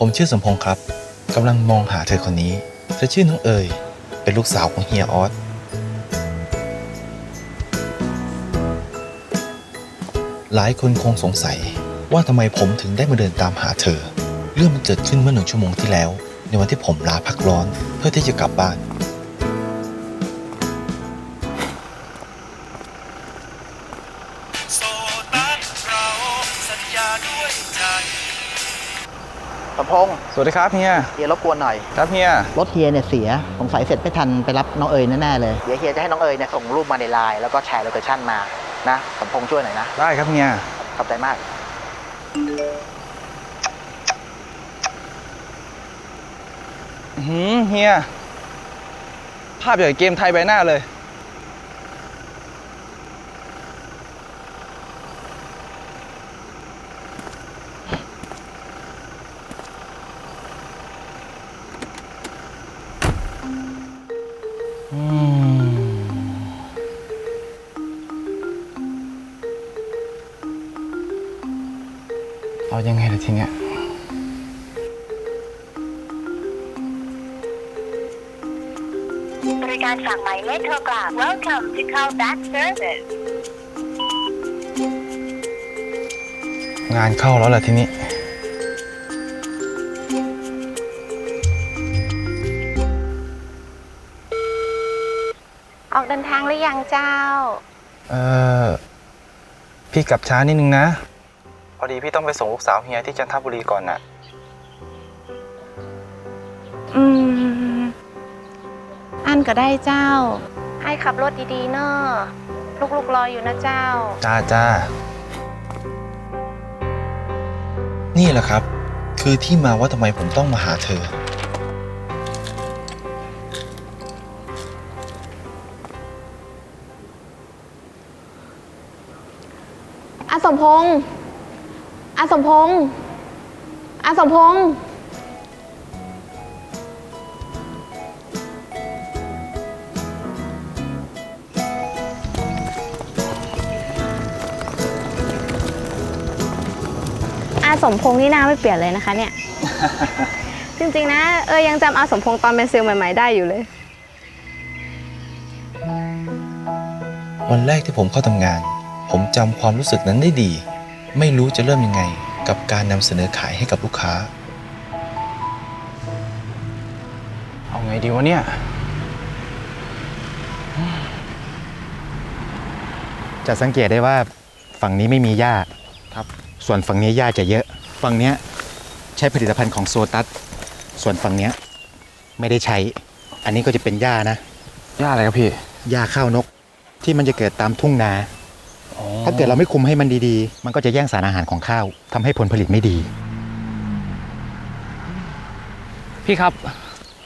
ผมชื่อสมพงศ์ครับกำลังมองหาเธอคนนี้ เธอชื่อน้องเอ๋ยเป็นลูกสาวของเฮียออสหลายคนคงสงสัยว่าทำไมผมถึงได้มาเดินตามหาเธอ เรื่องมันเกิดขึ้นเมื่อหนึ่งชั่วโมงที่แล้ว ในวันที่ผมลาพักร้อนเพื่อที่จะกลับบ้าน สวัสดีครับเฮีย เฮียรบกวนหน่อย ครับเฮีย รถเฮียเนี่ยเสียสงสัยเสร็จไม่ทันไปรับน้องเอ๋ยแน่ๆเลย เดี๋ยวเฮียจะให้น้องเอ๋ยเนี่ยส่งรูปมาในไลน์แล้วก็แชร์โลเคชั่นมานะสมพงษ์ช่วยหน่อยนะได้ครับเฮีย ขอบใจมากอื้อหือเฮีย ภาพอย่างเกมไทยใบหน้าเลย เอายังไงล่ะทีเนี้ยบริการฝากหมายเลขโทรกลับ Welcome to call back service งานเข้าแล้วแหละทีนี้ ออกเดินทางหรือยังเจ้า เออพี่กลับช้านิดนึงนะ พอดีพี่ต้องไปส่งลูกสาวเฮียที่จันทบุรีก่อนน่ะ อืม อันก็ได้เจ้า ให้ขับรถดีๆเนอะลูกๆรออยู่นะเจ้า จ้าจ้า นี่แหละครับ คือที่มาว่าทำไมผมต้องมาหาเธอ อาสมพงษ์ อาสมพงษ์อาสมพงษ์อาสมพงษ์นี่หน้าไม่เปลี่ยนเลยนะคะเนี่ย จริงๆนะ เออยังจำอาสมพงษ์ตอนเป็นเซลล์ใหม่ๆได้อยู่เลย วันแรกที่ผมเข้าทำงาน ผมจำความรู้สึกนั้นได้ดี ไม่รู้จะเริ่มยังไงกับการนำเสนอขายให้กับลูกค้า เอาไงดีวะเนี่ย จะสังเกตได้ว่าฝั่งนี้ไม่มีหญ้าครับ ส่วนฝั่งนี้หญ้าจะเยอะ ฝั่งเนี้ยใช้ผลิตภัณฑ์ของโซตัส ส่วนฝั่งเนี้ยไม่ได้ใช้ อันนี้ก็จะเป็นหญ้านะย่าอะไรครับพี่ หญ้าข้าวนกที่มันจะเกิดตามทุ่งนา ถ้าเกิดเราไม่คุมให้มันดีๆ มันก็จะแย่งสารอาหารของข้าวทำให้ผลผลิตไม่ดี พี่ครับ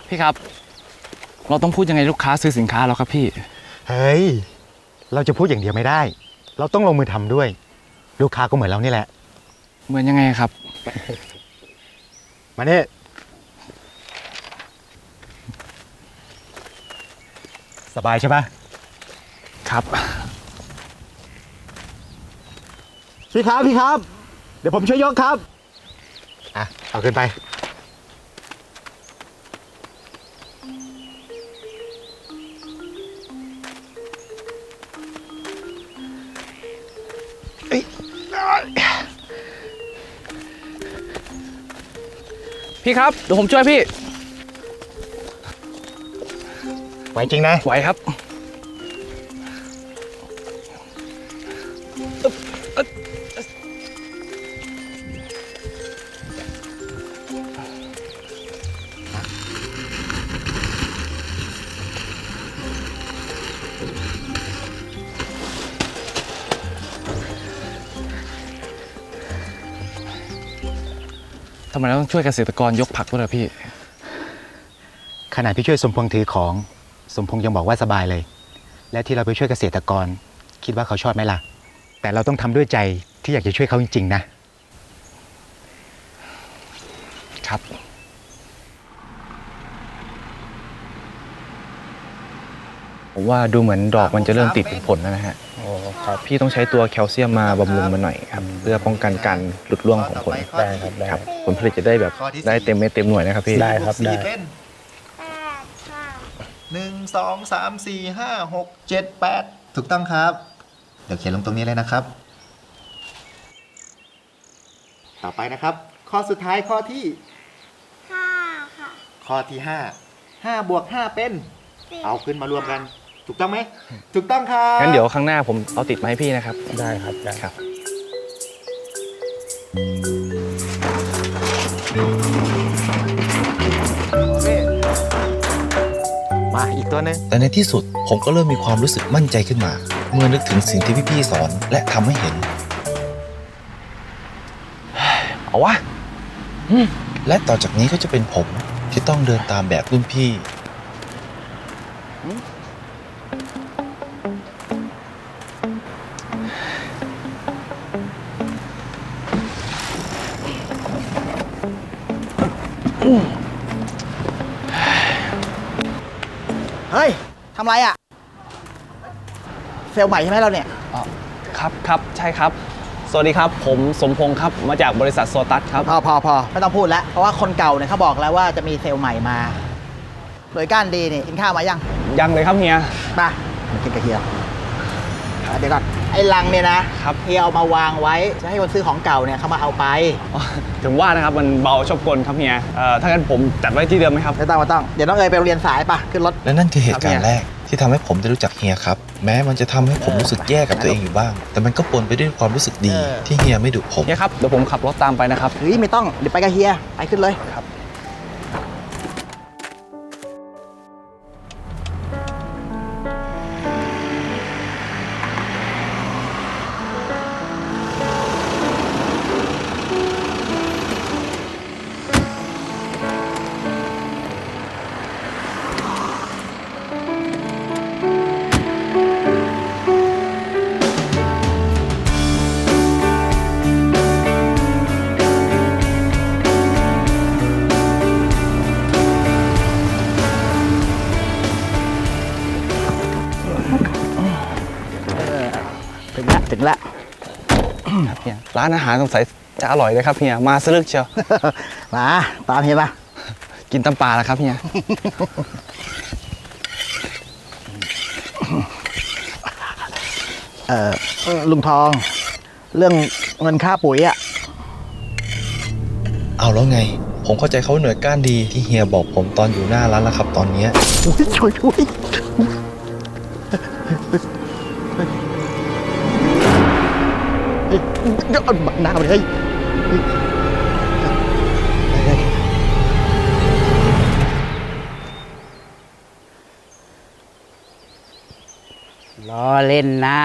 พี่ครับ เราต้องพูดยังไงลูกค้าซื้อสินค้าเราครับพี่ เฮ้ย เราจะพูดอย่างเดียวไม่ได้ เราต้องลงมือทำด้วย ลูกค้าก็เหมือนเรานี่แหละ เหมือนยังไงครับ มาเนี่ยสบายใช่ปะครับ พี่ครับพี่ครับ เดี๋ยวผมช่วยยกครับ อะ เอาขึ้นไป พี่ครับ เดี๋ยวผมช่วยพี่ ไหวจริงนะ ไหวครับ ช่วยเกษตรกรยกผักด้วยล่ะพี่ ขณะพี่ช่วยสมพงษ์ถือของ สมพงษ์ยังบอกว่าสบายเลย และที่เราไปช่วยเกษตรกร คิดว่าเขาชอบไหมล่ะ แต่เราต้องทำด้วยใจที่อยากจะช่วยเขาจริงๆนะ ครับ ผมว่าดูเหมือนดอกมันจะเริ่มติดผลแล้วนะฮะโอ้โหครับพี่ต้องใช้ตัวแคลเซียมมาบำรุงมันหน่อยครับเพื่อป้องกันการหลุดร่วงของผลได้ครับได้ครับผลผลิตจะได้แบบได้เต็มเม็ดเต็มหน่วยนะครับพี่ได้ครับได้เป็นหนึ่งสองสามสี่ห้าหกเจ็ดแปดถูกต้องครับ เดี๋ยวเขียนลงตรงนี้เลยนะครับ ต่อไปนะครับ ข้อสุดท้ายข้อที่ห้าค่ะข้อที่ห้าห้าบวกห้าเป็น เอาขึ้นมารวมกัน ถูกต้องไหมถูกต้องครับงั้นเดี๋ยวครั้งหน้าผมเอาติดมาให้พี่นะครับ ได้ครับได้ครับ มาอีกตัวหนึงแต่ในที่สุดผมก็เริ่มมีความรู้สึกมั่นใจขึ้นมา เมื่อนึกถึงสิ่งที่พี่ๆสอนและทำให้เห็น เอาวะ และต่อจากนี้ก็จะเป็นผมที่ต้องเดินตามแบบรุ่นพี่ เฮ้ยทำไรอะ เซลล์ใหม่ใช่ไหมเราเนี่ยครับครับใช่ครับ สวัสดีครับ ผมสมพงศ์ครับมาจากบริษัทโซตัสครับ พอพอพอไม่ต้องพูดแล้ว เพราะว่าคนเก่าเนี่ยเขาบอกแล้วว่าจะมีเซลล์ใหม่มา โดยก้านดีนี่กินข้าวมายัง ยังเลยครับเฮียมามากินกระเทียม อะเดี๋ยวก่อนไอ้ลังเนี่ยนะครับ เฮียเอามาวางไว้ จะให้คนซื้อของเก่าเนี่ยเขามาเอาไปอ๋อถึงว่านะครับมันเบาชอบกลครับเฮียเอ่อถ้างั้นผมจัดไว้ที่เดิมไหมครับ ไม่ต้องไม่ต้อง เดี๋ยวน้องเอ๋ยไปโรงเรียนสายปะขึ้นรถ และนั่นคือเหตุการครับณ์เนี่ยแรกที่ทำให้ผมได้รู้จักเฮียครับ แม้มันจะทำให้ผมรู้สึกแย่กับตัวเองอยู่บ้าง แต่มันก็ปนไปด้วยความรู้สึกดีเออที่เฮียไม่ดุผม เฮียครับเดี๋ยวผมขับรถตามไปนะครับ เฮ้ยไม่ต้องเดี๋ยวไปกับเฮียไปขึ้นเลยครับ รับเฮียร้านอาหารสงสัยจะอร่อยเลยครับเฮียมาสลึกเชียว มาตามเฮียมากินตำปลาแล้วครับเฮียเออเออลุงทอง เรื่องเงินค่าปุ๋ยอะเอาแล้วไง ผมเข้าใจเขาหน่วยก้านดีที่เฮียบอกผมตอนอยู่หน้าร้านแล้วครับตอนเนี้ยอุ้ยช่วยช่วย หน้าไปเลยเฮ้ยล้อเล่นนะ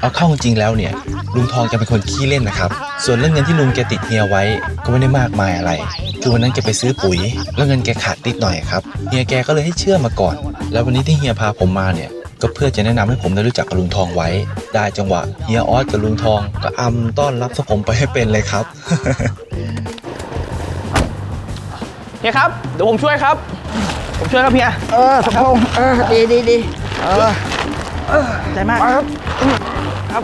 เอาเข้าจริงแล้วเนี่ย ลุงทองแกเป็นคนขี้เล่นนะครับ ส่วนเรื่องเงินที่ลุงแกติดเฮียไว้ก็ไม่ได้มากมายอะไร คือวันนั้นแกไปซื้อปุ๋ย แล้วเงินแกขาดนิดหน่อยครับ เฮียแกก็เลยให้เชื่อมาก่อน แล้ววันนี้ที่เฮียพาผมมาเนี่ย ก็เพื่อจะแนะนำให้ผมได้รู้จักกับลุงทองไว้ ได้จังหวะเฮียออสกับลุงทองก็อำต้อนรับสผมไปให้เป็นเลยครับเฮียครับเดี๋ยวผมช่วยครับ ผมช่วยครับเฮียเออสมพงษ์เออดีดีดีเออเออใจมากครับครับ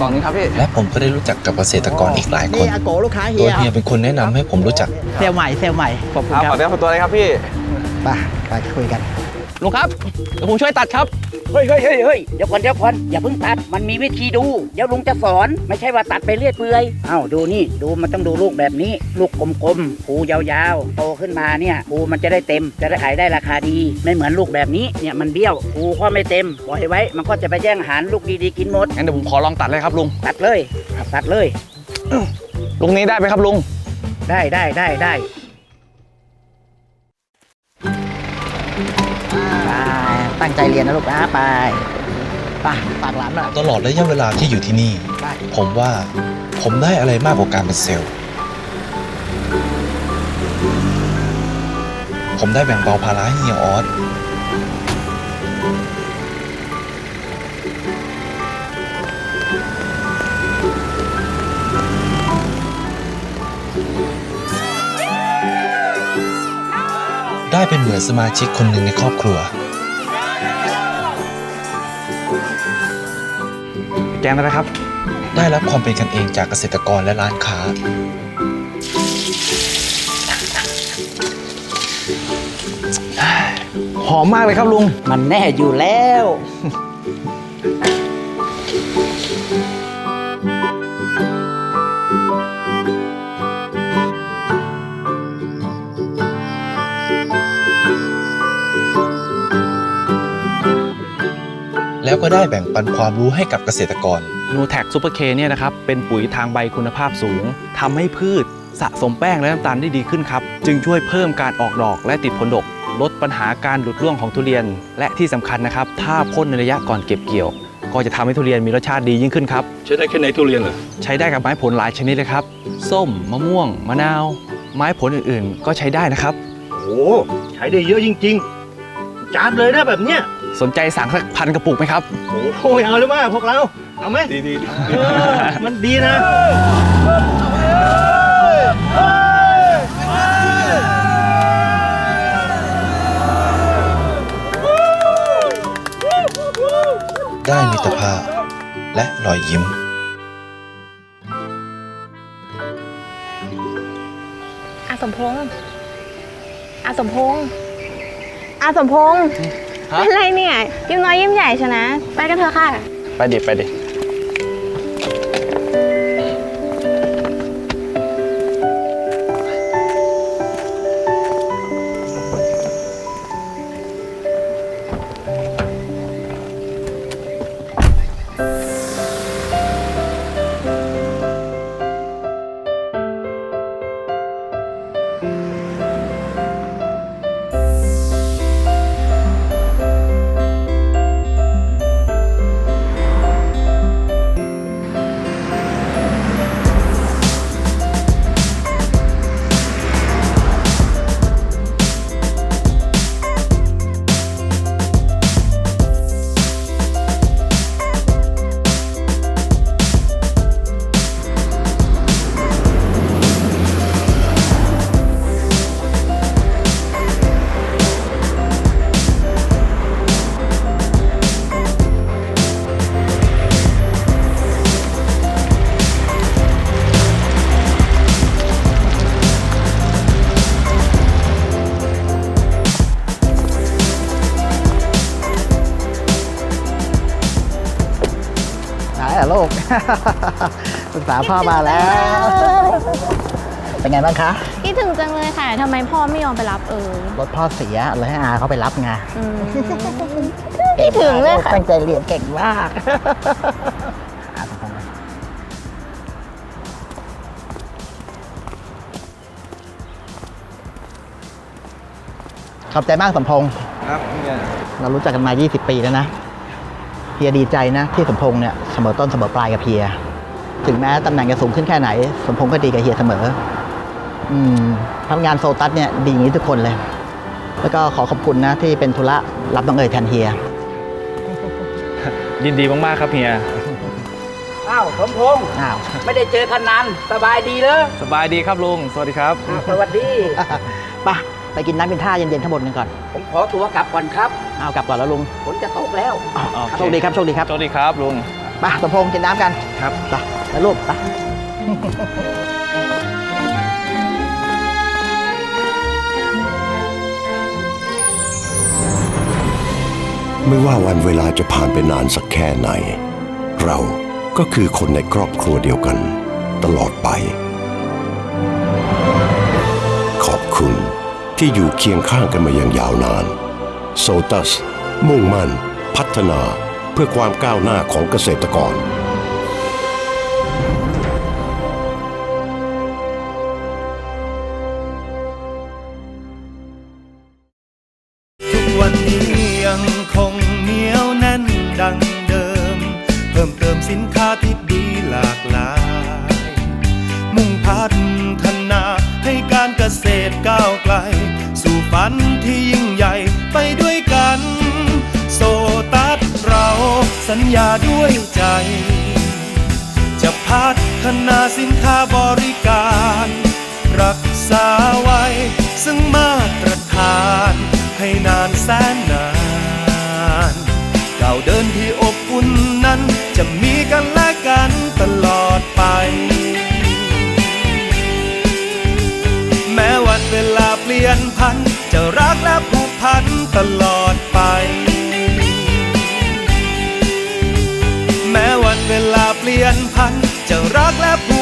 กล่องนี้ครับพี่และผมก็ได้รู้จักกับเกษตรกรอีกหลายคนี่นอาโกลูกค้าเฮีตัวยเฮียเป็นคนแนะนำให้ผมรู้จักเซลล์ใหม่เซลล์ใหม่ขอบคุณครับคขรัอบเนื้อขอตัวเลยครับพี่ไปไปคุยกัน ลุงครับเดี๋ยวผมช่วยตัดครับ เฮ้ยเฮ้ยเฮ้ยเฮ้ยเดี๋ยวก่อนเดี๋ยวก่อนอย่าเพิ่งตัดมันมีวิธีดู เดี๋ยวลุงจะสอนไม่ใช่ว่าตัดไปเรื่อยเปื่อยเอ้าดูนี่ดูมันต้องดูลูกแบบนี้ ลูกกลมๆภูยาวๆ โตขึ้นมาเนี่ยภูมันจะได้เต็มจะได้ขายได้ราคาดี ไม่เหมือนลูกแบบนี้เนี่ยมันเบี้ยวภูก็ไม่เต็มปล่อยไว้ มันก็จะไปแย่งอาหารลูกดีๆกินหมด งั้นเดี๋ยวผมขอลองตัดเลยครับลุง ตัดเลย ตัดเลย ลุงนี้ได้ไหมครับลุง ได้ได้ได้ได้ ตั้งใจเรียนนะลูกนะไปไปฝากหลานหน่อยตลอดระยะเวลาที่อยู่ที่นี่ ไปผมว่าผมได้อะไรมากกว่าการเป็นเซลล์ ผมได้แบ่งเบาภาระให้เฮียออส ได้เป็นเหมือนสมาชิกคนหนึ่งในครอบครัว แกงนะครับ ได้รับความเป็นกันเองจากเกษตรกรและร้านค้า หอมมากเลยครับลุง มันแน่อยู่แล้ว ก็ได้แบ่งปันความรู้ให้กับเกษตรกร นูแท็กซูเปอร์เคเนี่ยนะครับเป็นปุ๋ยทางใบคุณภาพสูงทำให้พืชสะสมแป้งและน้ำตาลได้ดีขึ้นครับ จึงช่วยเพิ่มการออกดอกและติดผลดก ลดปัญหาการหลุดร่วงของทุเรียน และที่สำคัญนะครับ ถ้าพ่นในระยะก่อนเก็บเกี่ยว ก็จะทำให้ทุเรียนมีรสชาติดียิ่งขึ้นครับ ใช้ได้แค่ในทุเรียนเหรอ ใช้ได้กับไม้ผลหลายชนิดเลยครับ ส้ม มะม่วง มะนาว ไม้ผลอื่นๆ ก็ใช้ได้นะครับ โอ้ใช้ได้เยอะจริงๆจัดเลยนะแบบเนี้ย สนใจสั่งสักพันกระปุกไหมครับ โอ้โหเอาเลยว่าพวกเรา เอาไหมดีดีมันดีนะ ได้มิตรภาพและรอยยิ้ม อาสมพงษ์อาสมพงษ์อาสมพงษ์ฮะ เป็นไรเนี่ย ยิ้มน้อยยิ้มใหญ่ชนะ ไปกันเถอะค่ะ ไปดิไปดิ อะลูกปรึกษาพ่อมาแล้ว เป็นไงบ้างคะ คิดถึงจังเลยค่ะทำไมพ่อไม่ยอมไปรับเอ่ยรถพ่อเสียเลยให้อาเขาไปรับไงอืมคิดถึงเลยค่ะ ตั้งใจเรียนเก่งมากอาสมพงษ์ขอบใจมากสมพงษ์ครับเนี่ยเรารู้จักกันมา 20 ปีแล้วนะเพียดีใจนะที่สมพงษ์เนี่ยเสมอต้นเสมอปลายกับเพีย ถึงแม้ตำแหน่งจะสูงขึ้นแค่ไหน สมพงษ์ก็ดีกับเฮียเสมอ อืมทำงานโซตัสเนี่ยดีอย่างนี้ทุกคนเลย แล้วก็ขอขอบคุณนะที่เป็นธุระรับน้องเอ๋ยแทนเฮีย ยินดีมากๆครับเฮีย อ้าวสมพงษ์อ้าว ไม่ได้เจอกันนานสบายดีเลยสบายดีครับลุง สวัสดีครับอ้าวสวัสดี ไป ไปกินน้ำกินท่าเย็นๆทั้งหมดกันก่อนผมขอตัวกลับก่อนครับเอากลับก่อนแล้วลุงฝนจะตกแล้วอ้าวโอเคโชคดีครับโชคดีครับสวัสดีครับลุงไปสมพงษ์กินน้ำกันครับไปแล้วลูกไปไม่ว่าวันเวลาจะผ่านไปนานสักแค่ไหน เราก็คือคนในครอบครัวเดียวกัน ตลอด ที่อยู่เคียงข้างกันมาอย่างยาวนานโซตัส มุ่งมั่น พัฒนาเพื่อความก้าวหน้าของเกษตรกร ทุกวันนี้ยังคงเหนียวแน่นดังเดิม เพิ่มเติมสินค้าที่ดีหลากหลาย มุ่งพัฒนาให้การเกษตรก้าวไกล ฝันที่ยิ่งใหญ่ไปด้วยกัน โซตัสเราสัญญาด้วยใจ จะพัฒนาสินค้าบริการ รักษาไว้ ซึ่งมาตรฐานให้นานแสนนานก้าวเดินที่อบอุ่นนั้นจะมี ตลอดไป แม้วันเวลาเปลี่ยนพันจะรักและผู